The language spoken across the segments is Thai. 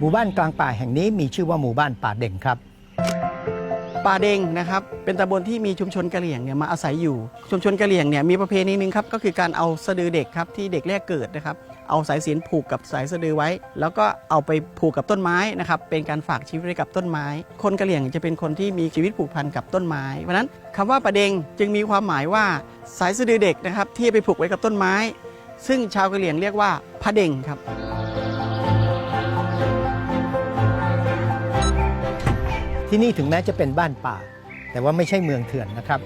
หมู่บ้านกลางป่าแห่งนี้มีชื่อว่าหมู่บ้านป่าเด่งครับ ป่าเดงนะครับเป็นตำบลที่มีชุมชนกะเหรี่ยงเนี่ยมาอาศัยอยู่ ชุมชนกะเหรี่ยงเนี่ยมีประเพณีหนึ่งครับก็คือการเอาสะดือเด็กครับที่เด็กแรกเกิดนะครับเอาสายสิญจนผูกกับสายสะดือไว้ แล้วก็เอาไปผูกกับต้นไม้นะครับเป็นการฝากชีวิตไว้กับต้นไม้ คนกะเหรี่ยงจะเป็นคนที่มีชีวิตผูกพันกับต้นไม้เพราะฉะนั้นคำว่าป่าเดงจึงมีความหมายว่าสายสะดือเด็กนะครับที่ไปผูกไว้กับต้นไม้ ซึ่งชาวกะเหรี่ยงเรียกว่าพระเดงครับ ที่นี่ถึงแม้จะเป็นบ้านป่า แต่ว่าไม่ใช่เมืองเถื่อนนะครับ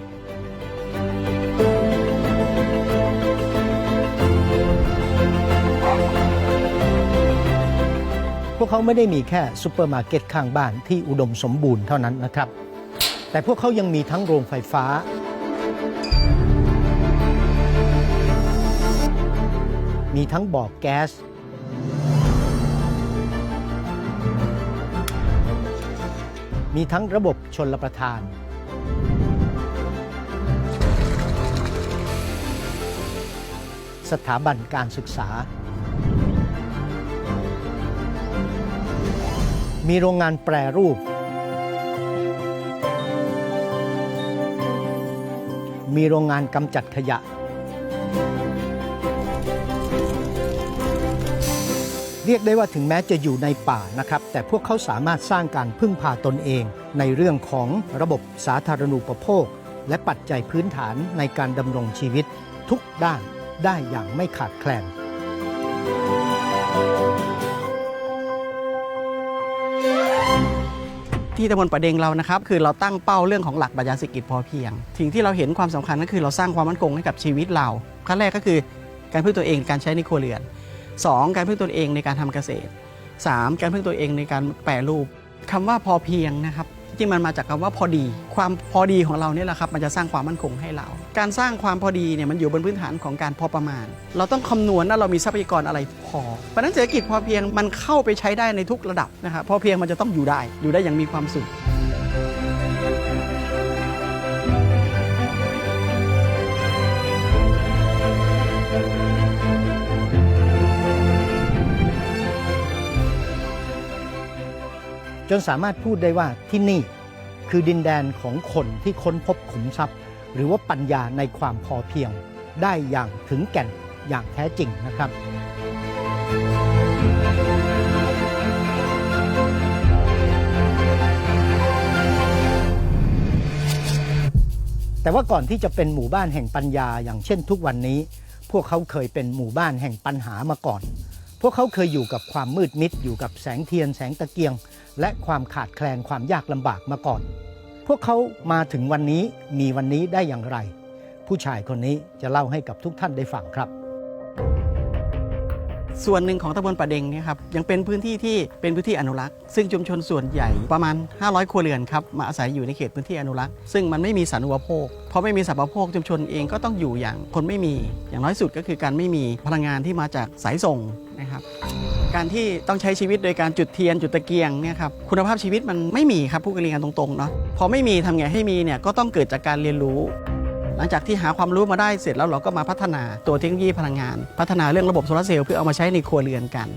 พวกเขาไม่ได้มีแค่ซูเปอร์มาร์เก็ตข้างบ้านที่อุดมสมบูรณ์เท่านั้นนะครับ แต่พวกเขายังมีทั้งโรงไฟฟ้า มีทั้งบ่อแก๊ส มีทั้งระบบชนลประทาน สถาบันการศึกษา มีโรงงานแปรรูป มีโรงงานกำจัดขยะ เรียกได้ว่าถึงแม้จะอยู่ในป่านะครับ แต่พวกเขาสามารถสร้างการพึ่งพาตนเอง ในเรื่องของระบบสาธารณูปโภค และปัจจัยพื้นฐานในการดำรงชีวิต ทุกด้านได้อย่างไม่ขาดแคลนที่ตำบลประเดงเรานะครับ คือเราตั้งเป้าเรื่องของหลักปรัชญาเศรษฐกิจพอเพียงสิ่งที่เราเห็นความสำคัญก็คือเราสร้างความมั่นคงให้กับชีวิตเราขั้นแรกก็คือการพึ่งตัวเองการใช้ในครัวเรือน 2. การพึ่งตัวเองในการทำเกษตร 3. การพึ่งตัวเองในการแปรรูปคำว่าพอเพียงนะครับจริงๆมันมาจากคำว่าพอดี ความพอดีของเราเนี่ยแหละครับมันจะสร้างความมั่นคงให้เรา การสร้างความพอดีเนี่ยมันอยู่บนพื้นฐานของการพอประมาณ เราต้องคำนวณว่าเรามีทรัพยากรอะไรพอเพราะนั้นเศรษฐกิจพอเพียงมันเข้าไปใช้ได้ในทุกระดับนะครับพอเพียงมันจะต้องอยู่ได้อยู่ได้อย่างมีความสุข จนสามารถพูดได้ว่าที่นี่คือดินแดนของคนที่ค้นพบขุมทรัพย์ หรือว่าปัญญาในความพอเพียง ได้อย่างถึงแก่นอย่างแท้จริงนะครับแต่ว่าก่อนที่จะเป็นหมู่บ้านแห่งปัญญาอย่างเช่นทุกวันนี้ พวกเขาเคยเป็นหมู่บ้านแห่งปัญหามาก่อน พวกเขาเคยอยู่กับความมืดมิดอยู่กับแสงเทียนแสงตะเกียง และความขาดแคลนความยากลำบากมาก่อน พวกเขามาถึงวันนี้มีวันนี้ได้อย่างไร ผู้ชายคนนี้จะเล่าให้กับทุกท่านได้ฟังครับ ส่วนหนึ่งของตำบลป่าเด็งเนี่ยครับยังเป็นพื้นที่ที่เป็นพื้นที่อนุรักษ์ ซึ่งชุมชนส่วนใหญ่ประมาณ 500 ครัวเรือนครับมาอาศัยอยู่ในเขตพื้นที่อนุรักษ์ซึ่งมันไม่มีสาธารณูปโภคเพราะไม่มีสาธารณูปโภคชุมชนเองก็ต้องอยู่อย่างคนไม่มี อย่างน้อยสุดก็คือการไม่มีพลังงานที่มาจากสายส่งนะครับ การที่ต้องใช้ชีวิตโดยการจุดเทียนจุดตะเกียงเนี่ยครับคุณภาพชีวิตมันไม่มีครับผู้กเรียนตรงๆเนาะพอไม่มีทำไงให้มีเนี่ยก็ต้องเกิดจากการเรียนรู้ หลังจากที่หาความรู้มาได้เสร็จแล้วเราก็มาพัฒนาตัวเทคโนโลยีพลังงาน พัฒนาเรื่องระบบโซลาร์เซลล์เพื่อเอามาใช้ในครัวเรือนกัน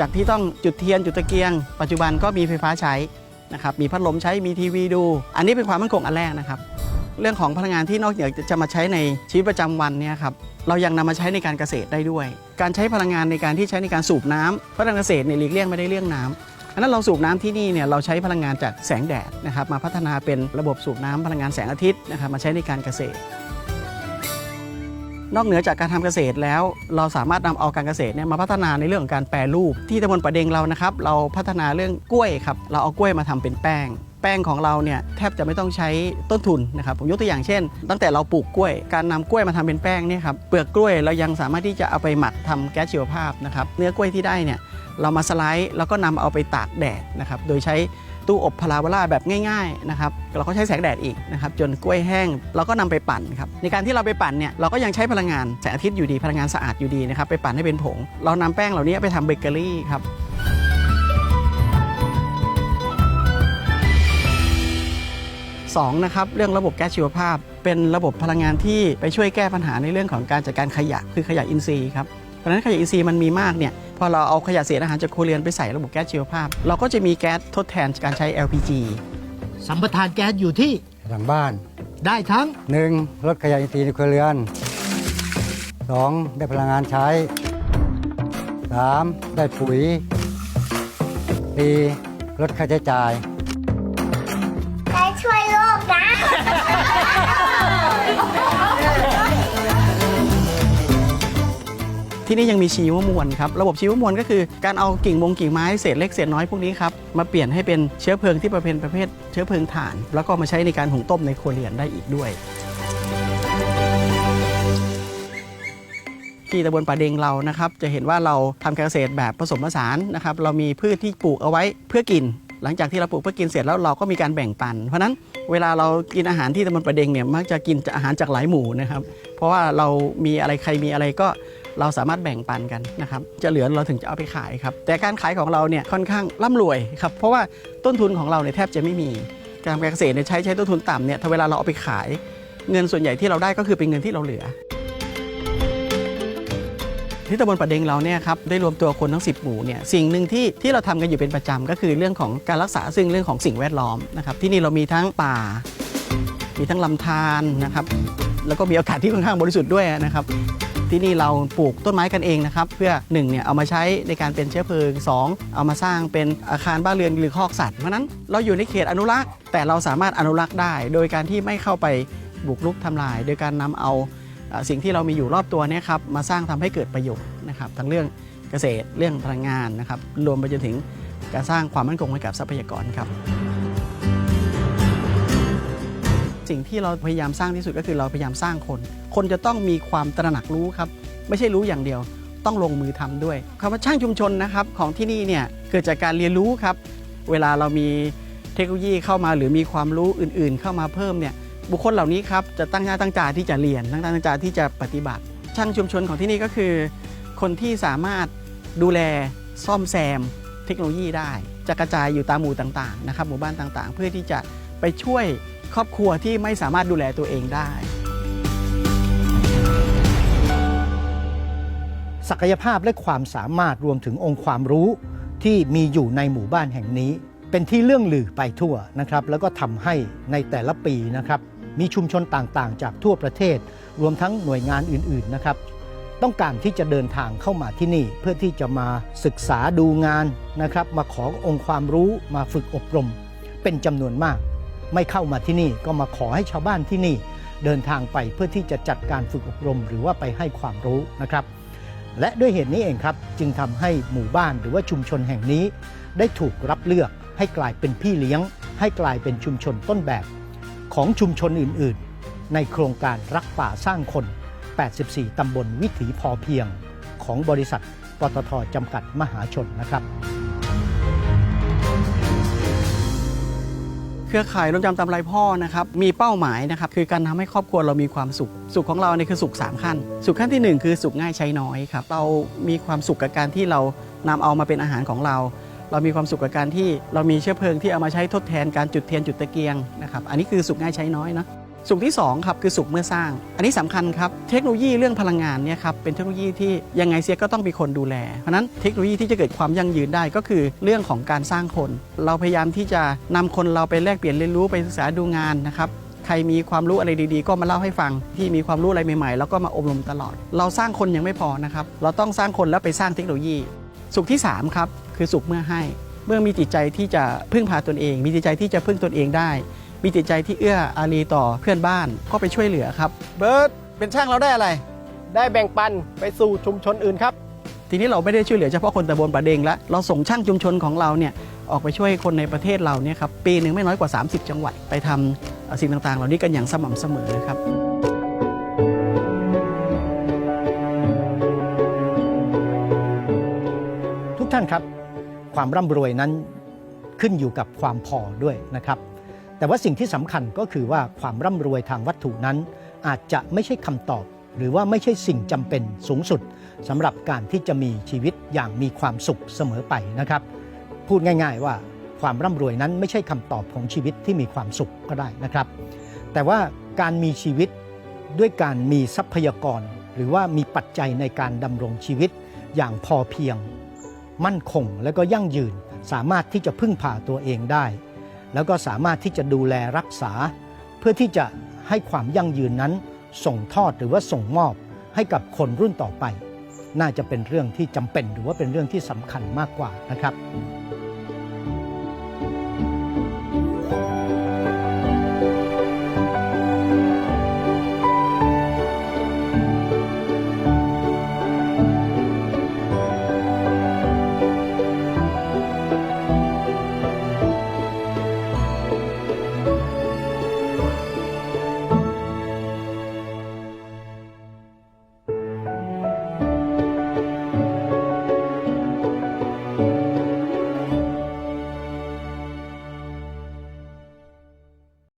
จากที่ต้องจุดเทียนจุดตะเกียง ปัจจุบันก็มีไฟฟ้าใช้นะครับมีพัดลมใช้มีทีวีดู อันนี้เป็นความมั่นคงอันแรกนะครับ เรื่องของพลังงานที่นอกจากจะมาใช้ในชีวิตประจำวันเนี่ยครับเรายังนำมาใช้ในการเกษตรได้ด้วย การใช้พลังงานในการที่ใช้ในการสูบน้ำเพราะการเกษตรเนี่ยหลีกเลี่ยงไม่ได้เรื่องน้ำอันนั้นเราสูบน้ำที่นี่เนี่ยเราใช้พลังงานจากแสงแดดนะครับมาพัฒนาเป็นระบบสูบน้ำพลังงานแสงอาทิตย์นะครับมาใช้ในการเกษตร นอกเหนือจากการทำเกษตรแล้ว เราสามารถนำเอาการเกษตรเนี่ยมาพัฒนาในเรื่องของการแปรรูปที่ตำบลประเดงเรานะครับ เราพัฒนาเรื่องกล้วยครับเราเอากล้วยมาทำเป็นแป้ง แป้งของเราเนี่ยแทบจะไม่ต้องใช้ต้นทุนนะครับผมยกตัวอย่างเช่น ตั้งแต่เราปลูกกล้วย การนำกล้วยมาทำเป็นแป้งเนี่ยครับเปลือกกล้วยเรายังสามารถที่จะเอาไปหมักทำแก๊สชีวภาพนะครับเนื้อกล้วยที่ได้เนี่ยเรามาสไลด์แล้วก็นำเอาไปตากแดดนะครับโดยใช้ตู้อบพาราโบลาแบบง่ายๆนะครับเราก็ใช้แสงแดดอีกนะครับจนกล้วยแห้งเราก็นำไปปั่นครับในการที่เราไปปั่นเนี่ยเราก็ยังใช้พลังงานแสงอาทิตย์อยู่ดีพลังงานสะอาดอยู่ดีนะครับไปปั่นให้เป็นผง เรานำแป้งเหล่านี้ไปทำเบเกอรี่ครับ สองนะครับเรื่องระบบแก๊สชีวภาพ เป็นระบบพลังงานที่ไปช่วยแก้ปัญหาในเรื่องของการจัดการขยะคือขยะอินทรีย์ครับเพราะฉะนั้นขยะอินทรีย์มันมีมากเนี่ยพอเราเอาขยะเศษอาหารจากครัวเรือนไปใส่ระบบแก๊สชีวภาพ เราก็จะมีแก๊สทดแทนการใช้ LPG สัมปทานแก๊สอยู่ที่หลังบ้าน ได้ทั้ง 1. ลดขยะอินทรีย์ในครัวเรือน 2. ได้พลังงานใช้ 3. ได้ปุ๋ย 4. ลดค่าใช้จ่าย ที่นี่ยังมีชีวมวลครับ ระบบชีวมวลก็คือการเอากิ่งมงกิ่งไม้เศษเล็กเศษน้อยพวกนี้ครับ มาเปลี่ยนให้เป็นเชื้อเพลิงที่ประเภทประเภท เชื้อเพลิงถ่าน แล้วก็มาใช้ในการหุงต้มในครัวเรือนได้อีกด้วยที่ตำบลป่าเดงเรานะครับ จะเห็นว่าเราทำการเกษตรแบบผสมผสานนะครับ เรามีพืชที่ปลูกเอาไว้เพื่อกิน หลังจากที่เราปลูกเพื่อกินเสร็จแล้วเราก็มีการแบ่งปัน เพราะฉะนั้นเวลาเรากินอาหารที่ตำบลป่าเดงเนี่ยมักจะกินอาหารจากหลายหมู่นะครับ เพราะว่าเรามีอะไรใครมีอะไรก็เราสามารถแบ่งปันกันนะครับ จะเหลือเราถึงจะเอาไปขายครับ แต่การขายของเราเนี่ยค่อนข้างร่ำรวยครับ เพราะว่าต้นทุนของเราเนี่ยแทบจะไม่มี การเกษตรเนี่ยใช้ใช้ต้นทุนต่ำเนี่ยถ้าเวลาเราเอาไปขาย เงินส่วนใหญ่ที่เราได้ก็คือเป็นเงินที่เราเหลือ ที่ตำบลประเดงเราเนี่ยครับได้รวมตัวคนทั้ง 10 หมู่เนี่ยสิ่งหนึ่งที่ที่เราทำกันอยู่เป็นประจำก็คือเรื่องของการรักษาซึ่งเรื่องของสิ่งแวดล้อมนะครับที่นี่เรามีทั้งป่า มีทั้งลำธารนะครับแล้วก็มีอากาศที่ค่อนข้างบริสุทธิ์ด้วยนะครับที่นี่เราปลูกต้นไม้กันเองนะครับ เพื่อ1เนี่ยเอามาใช้ในการเป็นเชื้อเพลิง 2 เอามาสร้างเป็นอาคารบ้านเรือนหรือคอกสัตว์เพราะนั้นเราอยู่ในเขตอนุรักษ์ แต่เราสามารถอนุรักษ์ได้ โดยการที่ไม่เข้าไปบุกรุกทำลาย โดยการนำเอาเอ่อ สิ่งที่เรามีอยู่รอบตัวเนี่ยครับมาสร้างทำให้เกิดประโยชน์นะครับทั้งเรื่องเกษตรเรื่องพลังงานนะครับรวมไปจนถึงการสร้างความมั่นคงให้กับทรัพยากรครับสิ่งที่เราพยายามสร้างที่สุดก็คือเราพยายามสร้างคน คนจะต้องมีความตระหนักรู้ครับไม่ใช่รู้อย่างเดียว ต้องลงมือทำด้วยคำว่าช่างชุมชนนะครับของที่นี่เนี่ยเกิดจากการเรียนรู้ครับ เวลาเรามีเทคโนโลยีเข้ามาหรือมีความรู้อื่น ๆ เข้ามาเพิ่มเนี่ย บุคคลเหล่านี้ครับจะตั้งหน้าตั้งใจที่จะเรียนตั้งหน้าตั้งใจที่จะปฏิบัติ ช่างชุมชนของที่นี่ก็คือ คนที่สามารถดูแลซ่อมแซมเทคโนโลยีได้ จะกระจายอยู่ตามหมู่ต่างๆนะครับหมู่บ้านต่างๆ เพื่อที่จะไปช่วยครอบครัวที่ไม่สามารถดูแลตัวเองได้ ศักยภาพและความสามารถรวมถึงองค์ความรู้ที่มีอยู่ในหมู่บ้านแห่งนี้ เป็นที่เรื่องลือไปทั่วนะครับ แล้วก็ทำให้ในแต่ละปีนะครับ มีชุมชนต่างๆ จากทั่วประเทศ รวมทั้งหน่วยงานอื่นๆนะครับ ต้องการที่จะเดินทางเข้ามาที่นี่ เพื่อที่จะมาศึกษาดูงานนะครับ มาขอองค์ความรู้มาฝึกอบรม เป็นจำนวนมาก ไม่เข้ามาที่นี่ก็มาขอให้ชาวบ้านที่นี่ เดินทางไปเพื่อที่จะจัดการฝึกอบรม หรือว่าไปให้ความรู้นะครับ และด้วยเหตุนี้เองครับ จึงทำให้หมู่บ้านหรือว่าชุมชนแห่งนี้ ได้ถูกรับเลือกให้กลายเป็นพี่เลี้ยง ให้กลายเป็นชุมชนต้นแบบ ของชุมชนอื่น ๆ ในโครงการรักป่าสร้างคน 84 ตำบลวิถีพอเพียง ของบริษัทปตทจำกัดมหาชนนะครับ เครือข่ายร่วมจำตำไรพ่อนะครับ มีเป้าหมายนะครับ คือการทำให้ครอบครัวเรามีความสุข สุขของเราเนี่ยคือสุข 3 ขั้น สุขขั้นที่ 1 คือสุขง่ายใช้น้อยครับ เรามีความสุขกับการที่เรานำเอามาเป็นอาหารของเรา เรามีความสุขกับการที่เรามีเชื้อเพลิงที่เอามาใช้ทดแทนการจุดเทียนจุดตะเกียงนะครับอันนี้คือสุขง่ายใช้น้อยนะสุขที่2ครับคือสุขเมื่อสร้าง อันนี้สำคัญครับเทคโนโลยีเรื่องพลังงานเนี่ยครับเป็นเทคโนโลยีที่ยังไงเสียก็ต้องมีคนดูแล เพราะนั้นเทคโนโลยีที่จะเกิดความยั่งยืนได้ก็คือเรื่องของการสร้างคน เราพยายามที่จะนำคนเราไปแลกเปลี่ยนเรียนรู้ไปศึกษาดูงานนะครับใครมีความรู้อะไรดีๆ ก็มาเล่าให้ฟัง ที่มีความรู้อะไรใหม่ๆ แล้วก็มาอบรมตลอด เราสร้างคนยังไม่พอนะครับเราต้องสร้างคนแล้วไปสร้างเทคโนโลยี สุขที่3ครับ คือสุขเมื่อให้ เมื่อมีจิตใจที่จะพึ่งพาตนเอง มีจิตใจที่จะพึ่งตนเองได้ มีจิตใจที่เอื้ออารีต่อเพื่อนบ้านก็ไปช่วยเหลือครับ เบิร์ตเป็นช่างเราได้อะไร ได้แบ่งปันไปสู่ชุมชนอื่นครับ ทีนี้เราไม่ได้ช่วยเหลือเฉพาะคนตำบลประเดงแล้วเราส่งช่างชุมชนของเราเนี่ยออกไปช่วยคนในประเทศเราเนี่ยครับปีหนึ่งไม่น้อยกว่า 30 จังหวัดไปทำเอ่อสิ่งต่างๆ เหล่านี้กันอย่างสม่ำเสมอครับทุกท่านครับ ความร่ำรวยนั้นขึ้นอยู่กับความพอด้วยนะครับ แต่ว่าสิ่งที่สำคัญก็คือว่าความร่ำรวยทางวัตถุนั้น อาจจะไม่ใช่คำตอบ หรือว่าไม่ใช่สิ่งจำเป็นสูงสุดสำหรับการที่จะมีชีวิตอย่างมีความสุขเสมอไปนะครับ พูดง่าย ๆว่าความร่ำรวยนั้นไม่ใช่คำตอบของชีวิตที่มีความสุขก็ได้นะครับ แต่ว่าการมีชีวิตด้วยการมีทรัพยากร หรือว่ามีปัจจัยในการดำรงชีวิตอย่างพอเพียง มั่นคงและก็ยั่งยืน สามารถที่จะพึ่งพาตัวเองได้ แล้วก็สามารถที่จะดูแลรักษา เพื่อที่จะให้ความยั่งยืนนั้น ส่งทอดหรือว่าส่งมอบให้กับคนรุ่นต่อไป น่าจะเป็นเรื่องที่จำเป็นหรือว่าเป็นเรื่องที่สำคัญมากกว่านะครับ